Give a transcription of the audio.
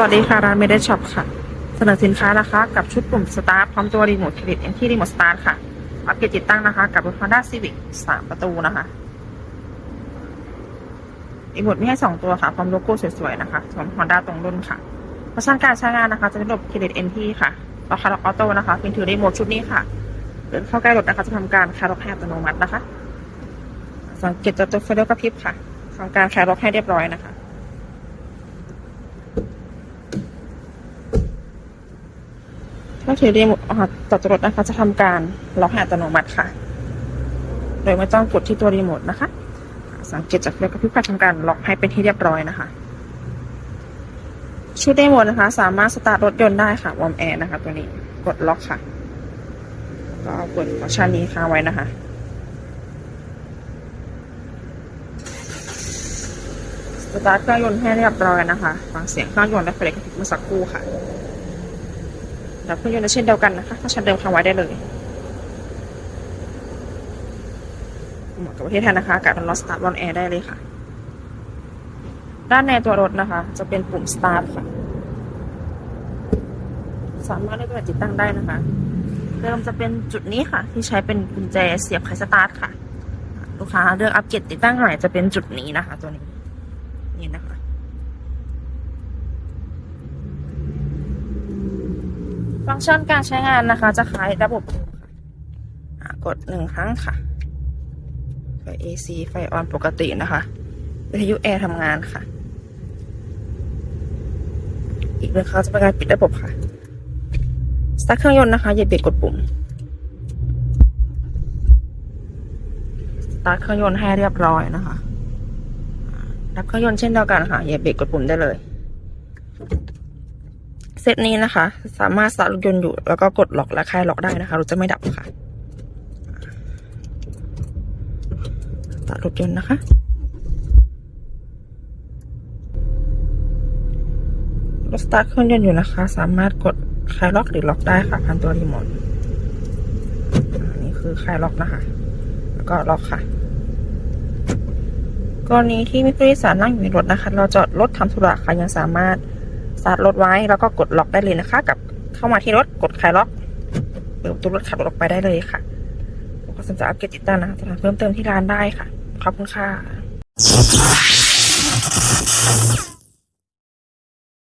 สวัสดีค่ะ ร้านเมดช็อปค่ะ เสนอสินค้านะคะ กับชุดปุ่มสตาร์ทพร้อมตัวรีโมทเครดิตเอ็นที่รีโมทสตาร์ทค่ะอัปเกรดติดตั้งนะคะ กับรถ Honda Civic สามประตูนะคะรีโมทมีให้สองตัวค่ะพร้อมโลโก้สวยๆนะคะของ Honda ตรงรุ่นค่ะเวอร์ชันการใช้งานนะคะ จะเป็นระบบเครดิตเอ็นที่ค่ะราคาล็อกออโต้นะคะเพียงถือรีโมทชุดนี้ค่ะเดินเข้าใกล้รถนะคะจะทำการคลายล็อกให้อัตโนมัตินะคะ สังเกตจากตัวไฟเลี้ยวกระพริบค่ะทำการคลายล็อกให้เรียบร้อยนะคะ ถ้าถือรีโมทจอดรถนะคะ จะทำการล็อกให้อัตโนมัติค่ะ โดยไม่ต้องกดที่ตัวรีโมทนะคะ สังเกตจากเรือกับพริบค่ะทำการล็อกให้เป็นที่เรียบร้อยนะคะ ชุดรีโมทนะคะ สามารถสตาร์ทรถยนต์ได้ค่ะวอร์มแอร์นะคะ ตัวนี้กดล็อกค่ะ ก็กดฟังก์ชันนี้ค้างไว้นะคะสตาร์ทเครื่องยนต์ให้เรียบร้อยนะคะ ฟังเสียงเครื่องยนต์และไฟเล็กระพริบเมื่อสักครู่ค่ะ ดับเครื่องยนต์เช่นเดียวกันนะคะถ้าชันเดิมค้างไว้ได้เลยเหมาะกับประเทศไทยนะคะอากาศร้อนสตาร์ทบอนแอร์ได้เลยค่ะ ด้านในตัวรถนะคะ จะเป็นปุ่ม start ค่ะ สามารถเลือกติดตั้งได้นะคะเดิมจะเป็นจุดนี้ค่ะ ที่ใช้เป็นกุญแจเสียบไขสตาร์ทค่ะ ลูกค้าเลือกอัปเกรดติดตั้งใหม่จะเป็นจุดนี้นะคะ ตัวนี้นี่นะคะ ฟังก์ชันการใช้งานนะคะ จะคล้ายระบบค่ะกดหนึ่งครั้งค่ะ ไฟ AC ไฟออนปกตินะคะ วิทยุแอร์ทำงานค่ะ อีกหนึ่งครั้งจะเป็นการปิดระบบค่ะ สตาร์ทเครื่องยนต์นะคะอย่าเบรกกดปุ่ม สตาร์ทเครื่องยนต์ให้เรียบร้อยนะคะดับเครื่องยนต์เช่นเดียวกันค่ะอย่าเบรกกดปุ่มได้เลย เซตนี้นะคะ สามารถสตาร์ทรถยนต์อยู่ แล้วก็กดล็อกและคลายล็อกได้นะคะรถจะไม่ดับค่ะสตาร์ทรถยนต์นะคะ รถสตาร์ทเครื่องยนต์อยู่นะคะ สามารถกดคลายล็อกหรือล็อกได้ค่ะผ่านตัวรีโมทนนี้คือคลายล็อกนะคะ แล้วก็ล็อกค่ะกรณีที่มีผู้โดยสารนั่งอยู่ในรถนะคะ เราจอดรถทำธุระค่ะยังสามารถ สตาร์ทรถไว้แล้วก็กดล็อกได้เลยนะคะ กับเข้ามาที่รถกดคลายล็อกเปิดประตูรถขับรถออกไปได้เลยค่ะผมก็สนใจอัปเกรดติดตั้งนะคะสามารถเพิ่มเติมที่ร้านได้ค่ะ ขอบคุณค่ะ